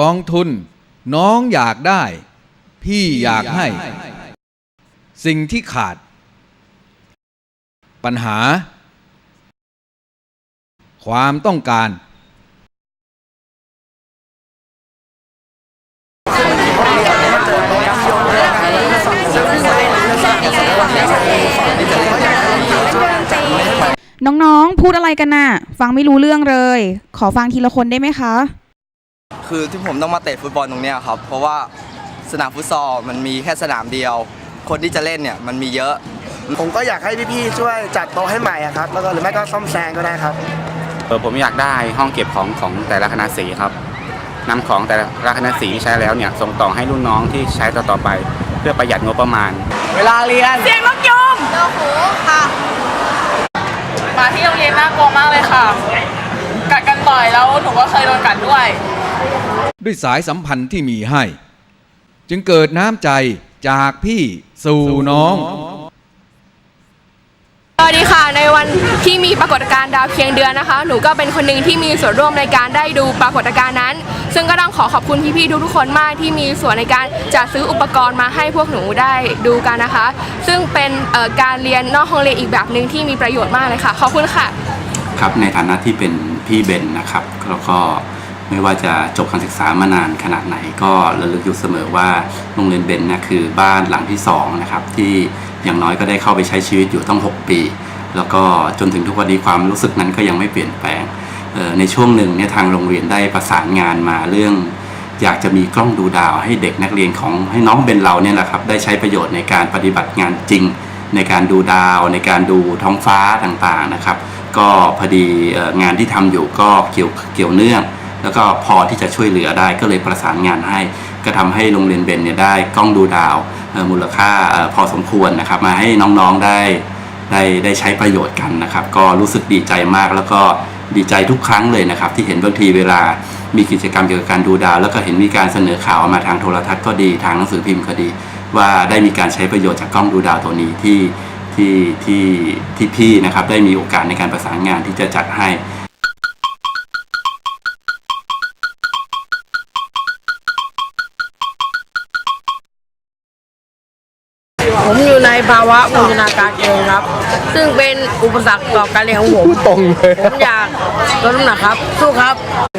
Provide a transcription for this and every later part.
กองทุน น้องอยากได้ พี่อยากให้ สิ่งที่ขาด ปัญหา ความต้องการน้องๆ พูดอะไรกันน่ะ ฟังไม่รู้เรื่องเลย ขอฟังทีละคนได้ไหมคะ คือที่ผมต้องมาเตะฟุตบอลตรงเนี้ยครับ เพราะว่าสนามฟุตซอลมันมีแค่สนามเดียว คนที่จะเล่นเนี่ยมันมีเยอะ ผมก็อยากให้พี่ๆช่วยจัดโต๊ะให้ใหม่อะครับ แล้วก็หรือไม่ก็ซ่อมแซมก็ได้ครับ เออผมอยากได้ห้องเก็บของของแต่ละคณะสีครับนำของแต่ละคณะสีที่ใช้แล้วเนี่ยส่งต่อให้รุ่นน้องที่ใช้ต่อๆไป เพื่อประหยัดงบประมาณ เวลาเรียน เสียงนกยุงโอ้โหค่ะ มาที่โรงเรียนน่ากลัวมากเลยค่ะ กัดกันบ่อยแล้วหนูก็เคยโดนกัดด้วย ด้วยสายสัมพันธ์ที่มีให้ จึงเกิดน้ำใจจากพี่สู่น้อง สวัสดีค่ะ ในวันที่มีปรากฏการณ์ดาวเคียงเดือนนะคะ หนูก็เป็นคนหนึ่งที่มีส่วนร่วมในการได้ดูปรากฏการณ์นั้น ซึ่งก็ต้องขอขอบคุณพี่ๆทุกๆคนมากที่มีส่วนในการจัดซื้ออุปกรณ์มาให้พวกหนูได้ดูกันนะคะ ซึ่งเป็นเอ่อการเรียนนอกห้องเรียนอีกแบบหนึ่งที่มีประโยชน์มากเลยค่ะ ขอบคุณค่ะ ครับในฐานะที่เป็นพี่เบนนะครับแล้วก็ ไม่ว่าจะจบการศึกษามานานขนาดไหนก็ระลึกอยู่เสมอว่าโรงเรียนเบนเนะคือบ้านหลังที่สองนะครับที่อย่างน้อยก็ได้เข้าไปใช้ชีวิตอยู่ตั้ง6 ปี แล้วก็จนถึงทุกวันนี้ความรู้สึกนั้นก็ยังไม่เปลี่ยนแปลงในช่วงหนึ่งเนี่ยทางโรงเรียนได้ประสานงานมาเรื่อง อยากจะมีกล้องดูดาวให้เด็กนักเรียนของให้น้องเบนเราเนี่ยแหละครับได้ใช้ประโยชน์ในการปฏิบัติงานจริง ในการดูดาว ในการดูท้องฟ้าต่างๆนะครับ ก็พอดีงานที่ทำอยู่ก็เกี่ยวเกี่ยวเนื่อง แล้วก็พอที่จะช่วยเหลือได้ก็เลยประสานงานให้ ก็ทำให้โรงเรียนเบนเนี่ยได้กล้องดูดาวมูลค่าอพอสมควรนะครับ มาให้น้องๆได้ได้ได้ใช้ประโยชน์กันนะครับ ก็รู้สึกดีใจมากแล้วก็ดีใจทุกครั้งเลยนะครับ ที่เห็นบางทีเวลามีกิจกรรมเกี่ยวกับการดูดาว แล้วก็เห็นมีการเสนอข่าวมาทางโทรทัศน์ก็ดีทางหนังสือพิมพ์ก็ดี ว่าได้มีการใช้ประโยชน์จากกล้องดูดาวตัวนี้ที่ที่ที่ที่พี่นะครับได้มีโอกาสในการประสานงานที่จะจัดให้ ภาวะโภชนาการเกินครับ ซึ่งเป็นอุปสรรคต่อการเรียนของผมตรงเลย ผมอยากลดน้ำหนักครับ สู้ครับ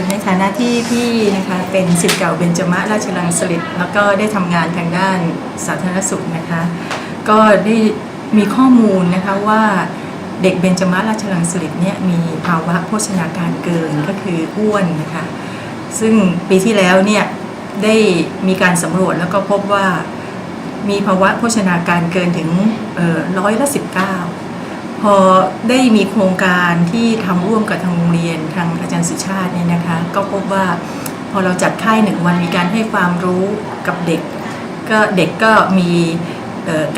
ในฐานะที่พี่นะคะเป็นศิษย์เก่าเบญจมะราชลังสฤษดิ์แล้วก็ได้ทำงานทางด้านสาธารณสุขนะคะ ก็ได้มีข้อมูลนะคะว่าเด็กเบญจมะราชลังสฤษดิ์เนี่ยมีภาวะโภชนาการเกินก็คืออ้วนนะคะ ซึ่งปีที่แล้วเนี่ยได้มีการสำรวจแล้วก็พบว่า มีภาวะโภชนาการเกินถึงร้อยละสิบเก้าพอได้มีโครงการที่ทำร่วมกับทางโรงเรียนทางอาจารย์สุชาติเนี่ยนะคะ ก็พบว่าพอเราจัดค่ายหนึ่งวันมีการให้ความรู้กับเด็ก ก็เด็กก็มี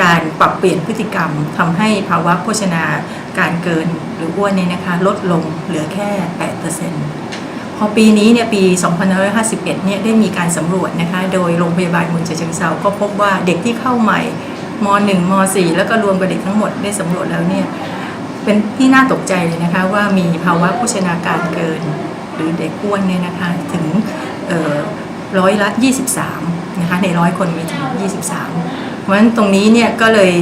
การปรับเปลี่ยนพฤติกรรมทำให้ภาวะโภชนาการเกินหรืออ้วนเนี่ยนะคะ ลดลงเหลือแค่ 8% พอปีนี้เนี่ยปี 2551 เนี่ยได้มีการสำรวจนะคะ โดยโรงพยาบาลมุนเชิงเซาก็พบว่าเด็กที่เข้าใหม่ม .1 ม .4 แล้วก็รวมกับเด็กทั้งหมดได้สำรวจแล้วเนี่ยเป็นที่น่าตกใจเลยนะคะว่ามีภาวะโภชนาการเกิน หรือเด็กอ้วนเนี่ยนะคะถึงร้อยละ 23 นะคะในร้อยคนมีถึง 23 เพราะฉะนั้นตรงนี้เนี่ยก็เลย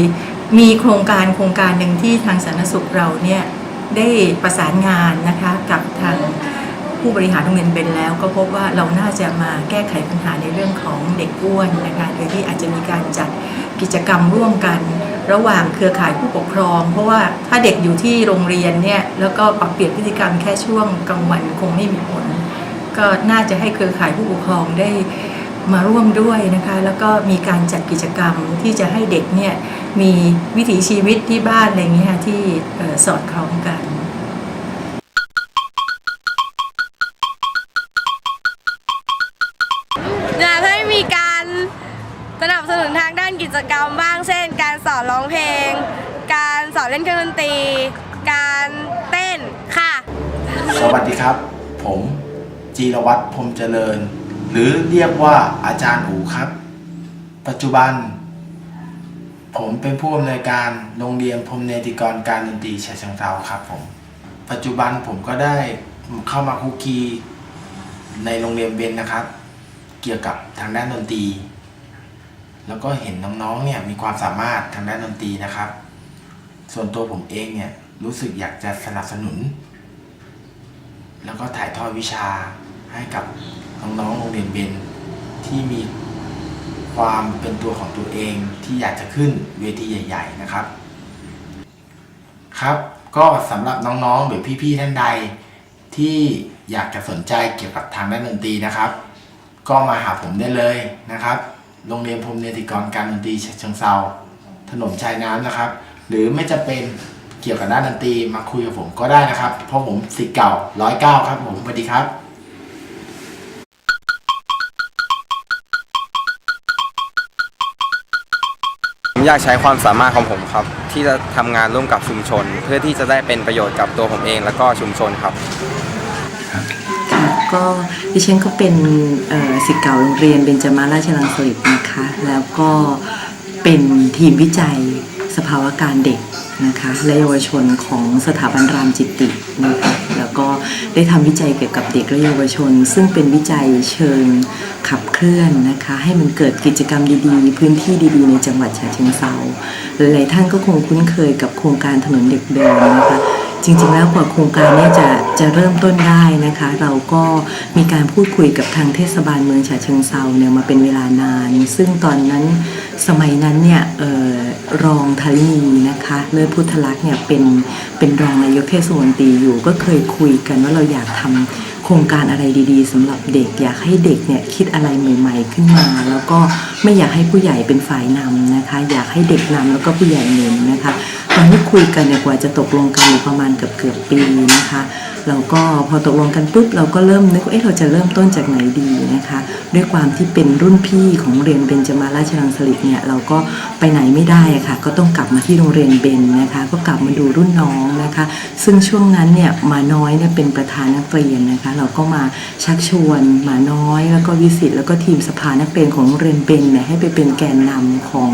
มีโครงการโครงการหนึ่งที่ทางสาธารณสุขเราเนี่ยได้ประสานงานนะคะกับทาง ผู้บริหารโรงเรียนเบนแล้ว ก็พบว่าเราน่าจะมาแก้ไขปัญหาในเรื่องของเด็กอ้วนนะคะโดยที่อาจจะมีการจัดกิจกรรมร่วมกันระหว่างเครือข่ายผู้ปกครอง เพราะว่าถ้าเด็กอยู่ที่โรงเรียนเนี่ยแล้วก็ปรับเปลี่ยนพฤติกรรมแค่ช่วงกลางวันคงไม่มีผล ก็น่าจะให้เครือข่ายผู้ปกครองได้มาร่วมด้วยนะคะแล้วก็มีการจัดกิจกรรมที่จะให้เด็กเนี่ยมีวิถีชีวิตที่บ้านอะไรเงี้ยที่สอดคล้องกัน กิจกรรมบ้างเช่น การสอนร้องเพลง การสอนเล่นเครื่องดนตรี การเต้นค่ะ สวัสดีครับ ผมจีรวัตรพรมเจริญ หรือเรียกว่าอาจารย์อูครับ ปัจจุบัน ผมเป็นผู้อำนวยการโรงเรียนพรมเนติกรการดนตรีฉะเชิงเทราครับผมปัจจุบันผมก็ได้เข้ามาคุกคีในโรงเรียนเบนนะครับ เกี่ยวกับทางด้านดนตรี แล้วก็เห็นน้องๆเนี่ยมีความสามารถทางด้านดนตรีนะครับ ส่วนตัวผมเองเนี่ยรู้สึกอยากจะสนับสนุน แล้วก็ถ่ายทอดวิชาให้กับน้องๆโรงเรียนเบนที่มีความเป็นตัวของตัวเองที่อยากจะขึ้นเวทีใหญ่ ๆ นะครับ ครับก็สำหรับน้องๆหรือพี่ๆท่านใด ที่อยากจะสนใจเกี่ยวกับทางด้านดนตรีนะครับ ก็มาหาผมได้เลยนะครับ โรงเรียนพรมเนติกรการดนตรีฉะเชิงเซาถนนชายน้ำนะครับ หรือไม่จะเป็นเกี่ยวกับด้านดนตรีมาคุยกับผมก็ได้นะครับ เพราะผมสิทธิ์เก่าร้อยเก้าครับผมสวัสดีครับผมอยากใช้ความสามารถของผมครับ ที่จะทำงานร่วมกับชุมชน เพื่อที่จะได้เป็นประโยชน์กับตัวผมเองแล้วก็ชุมชนครับ ก็ดิฉันก็เป็นเอ่อศิษย์เก่าโรงเรียนเบญจมาราชลังสฤษดิ์นะคะ แล้วก็เป็นทีมวิจัยสภาวะการเด็กนะคะและเยาวชนของสถาบันรามจิตตินะคะแล้วก็ได้ทำวิจัยเกี่ยวกับเด็กและเยาวชน ซึ่งเป็นวิจัยเชิงขับเคลื่อนนะคะ ให้มันเกิดกิจกรรมดีๆ พื้นที่ดีๆ ในจังหวัดฉะเชิงเทราหลายๆท่านก็คงคุ้นเคยกับโครงการถนนเด็กเดินนะคะ จริง ๆ แล้วกว่าโครงการนี้จะจะเริ่มต้นได้นะคะ เราก็มีการพูดคุยกับทางเทศบาลเมืองฉะเชิงเซาเนี่ยมาเป็นเวลานาน ซึ่งตอนนั้นสมัยนั้นเนี่ยออรองทารินีนะคะเลิศพุทธลักษณ์เนี่ยเป็นเป็นรองนายกเทศมนตรีอยู่ก็เคยคุยกันว่าเราอยากทำโครงการอะไรดีๆสำหรับเด็กอยากให้เด็กเนี่ยคิดอะไรใหม่ ๆ ขึ้นมา แล้วก็ไม่อยากให้ผู้ใหญ่เป็นฝ่ายนำนะคะ อยากให้เด็กนำแล้วก็ผู้ใหญ่หนุนนะคะ ตอนที่คุยกันเนี่ยกว่าจะตกลงกันอยู่ประมาณเกือบเกือบปีนะคะเราก็พอตกลงกันปุ๊บเราก็เริ่มนึกว่าเอ๊ะเราจะเริ่มต้นจากไหนดีนะคะ ด้วยความที่เป็นรุ่นพี่ของเรียนเบญจมาราชรังสฤษดิ์เนี่ยเราก็ไปไหนไม่ได้อะค่ะ ก็ต้องกลับมาที่โรงเรียนเบญนะคะ ก็กลับมาดูรุ่นน้องนะคะ ซึ่งช่วงนั้นเนี่ยมาน้อยเนี่ยเป็นประธานนักเรียนนะคะ เราก็มาชักชวนมาน้อยแล้วก็วิสิตแล้วก็ทีมสภานักเรียนของโรงเรียนเบญเนี่ยให้ไปเป็นแกนนำของ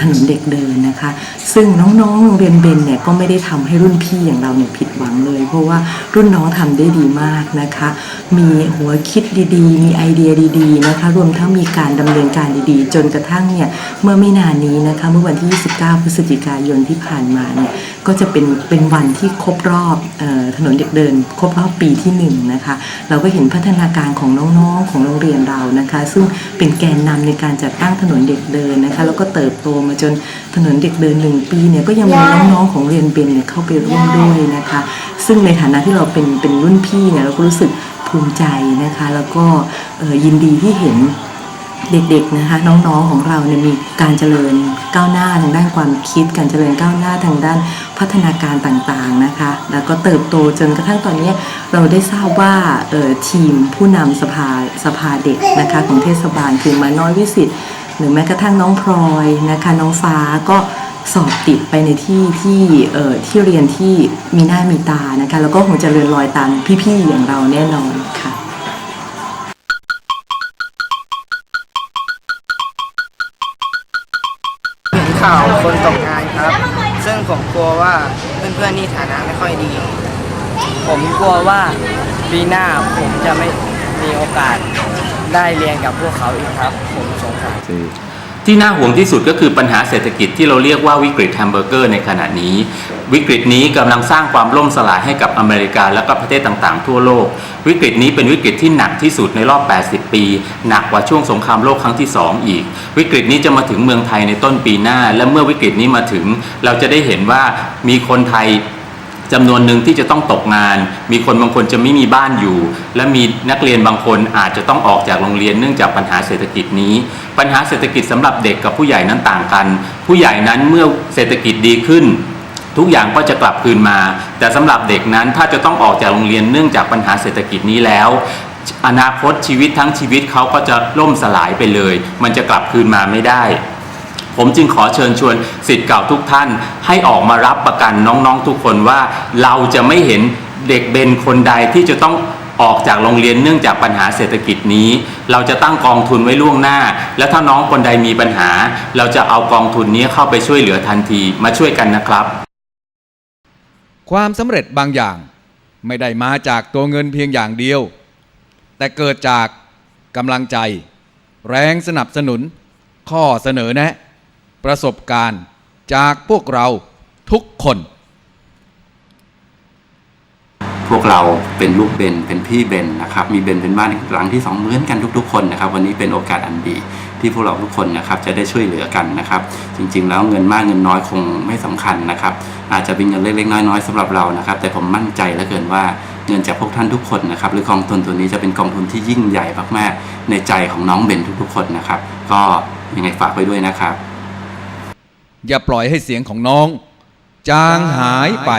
ถนนเด็กเดินนะคะ ซึ่งน้องๆโรงเรียนเบนเนี่ยก็ไม่ได้ทำให้รุ่นพี่อย่างเราเนี่ยผิดหวังเลย เพราะว่ารุ่นน้องทำได้ดีมากนะคะ มีหัวคิดดีๆ มีไอเดียดีๆนะคะ รวมทั้งมีการดำเนินการดีๆ จนกระทั่งเนี่ยเมื่อไม่นานนี้นะคะเมื่อวันที่ 29 พฤศจิกายนที่ผ่านมาเนี่ยก็จะเป็นเป็นวันที่ครบรอบออถนนเด็กเดิน ครบรอบปีที่หนึ่งนะคะเราก็เห็นพัฒนาการของน้องๆของโรงเรียนเรานะคะ ซึ่งเป็นแกนนำในการจัดตั้งถนนเด็กเดินนะคะ แล้วก็เติบโตมาจนถนนเด็กเดินหนึ่งปีเนี่ยก็ยังมีน้องๆของเรียนเบนเนี่ยเข้าไปร่วมด้วยนะคะ ซึ่งในฐานะที่เราเป็นเป็นรุ่นพี่เนี่ยเราก็รู้สึกภูมิใจนะคะ แล้วก็เอ่อยินดีที่เห็นเด็กๆนะคะน้องๆของเราเนี่ยมีการเจริญก้าวหน้าทางด้านความคิด การเจริญก้าวหน้าทางด้านพัฒนาการต่างๆนะคะ แล้วก็เติบโตจนกระทั่งตอนนี้เราได้ทราบว่าเอ่อทีมผู้นำสภาสภาเด็กนะคะของเทศบาลคือมาน้อยวิสิต หรือแม้กระทั่งน้องพลอยนะคะน้องฟ้าก็สอบติดไปในที่ที่เอ่อที่เรียนที่มีหน้ามีตานะคะแล้วก็คงจะเรียนรอยตามพี่ๆอย่างเราแน่นอนค่ะเห็นข่าวคนตกงานครับ ซึ่งผมกลัวว่าเพื่อนๆนี่ฐานะไม่ค่อยดี ผมกลัวว่าปีหน้าผมจะไม่มีโอกาส ได้เรียนกับพวกเขาอีกครับ ผมสงสารที่น่าห่วงที่สุดก็คือปัญหาเศรษฐกิจที่เราเรียกว่าวิกฤตแฮมเบอร์เกอร์ในขณะนี้ วิกฤตนี้กำลังสร้างความล่มสลายให้กับอเมริกา และก็ประเทศต่างๆ ทั่วโลก วิกฤตนี้เป็นวิกฤตที่หนักที่สุดในรอบ 80 ปี หนักกว่าช่วงสงครามโลกครั้งที่ 2 อีก วิกฤตนี้จะมาถึงเมืองไทยในต้นปีหน้า และเมื่อวิกฤตนี้มาถึง เราจะได้เห็นว่ามีคนไทย จำนวนหนึ่งที่จะต้องตกงาน มีคนบางคนจะไม่มีบ้านอยู่ และมีนักเรียนบางคนอาจจะต้องออกจากโรงเรียนเนื่องจากปัญหาเศรษฐกิจนี้ ปัญหาเศรษฐกิจสำหรับเด็กกับผู้ใหญ่นั้นต่างกัน ผู้ใหญ่นั้นเมื่อเศรษฐกิจดีขึ้น ทุกอย่างก็จะกลับคืนมา แต่สำหรับเด็กนั้นถ้าจะต้องออกจากโรงเรียนเนื่องจากปัญหาเศรษฐกิจนี้แล้ว อนาคตชีวิตทั้งชีวิตเขาก็จะล่มสลายไปเลย มันจะกลับคืนมาไม่ได้ ผมจึงขอเชิญชวนสิทธิ์เก่าทุกท่าน ให้ออกมารับประกันน้องๆทุกคนว่า เราจะไม่เห็นเด็กเบนคนใดที่จะต้องออกจากโรงเรียนเนื่องจากปัญหาเศรษฐกิจนี้ เราจะตั้งกองทุนไว้ล่วงหน้า และถ้าน้องคนใดมีปัญหา เราจะเอากองทุนนี้เข้าไปช่วยเหลือทันทีมาช่วยกันนะครับ ความสำเร็จบางอย่างไม่ได้มาจากตัวเงินเพียงอย่างเดียว แต่เกิดจากกำลังใจ แรงสนับสนุน ข้อเสนอแนะ ประสบการณ์จากพวกเราทุกคน พวกเราเป็นลูกเบนเป็นพี่เบนนะครับมีเบนเป็นบ้านหลังที่สองเหมือนกันทุก ๆ คนนะครับ วันนี้เป็นโอกาสอันดีที่พวกเราทุกคนนะครับจะได้ช่วยเหลือกันนะครับ จริงๆ แล้วเงินมากเงินน้อยคงไม่สำคัญนะครับ อาจจะเป็นเงินเล็กๆน้อยๆสำหรับเรานะครับ แต่ผมมั่นใจเหลือเกินว่าเงินจากพวกท่านทุกคนนะครับหรือกองทุนตัวนี้จะเป็นกองทุนที่ยิ่งใหญ่มากๆในใจของน้องเบนทุกๆ คนนะครับ ก็ยังไงฝากไว้ด้วยนะครับ อย่าปล่อยให้เสียงของน้อง จางหายไป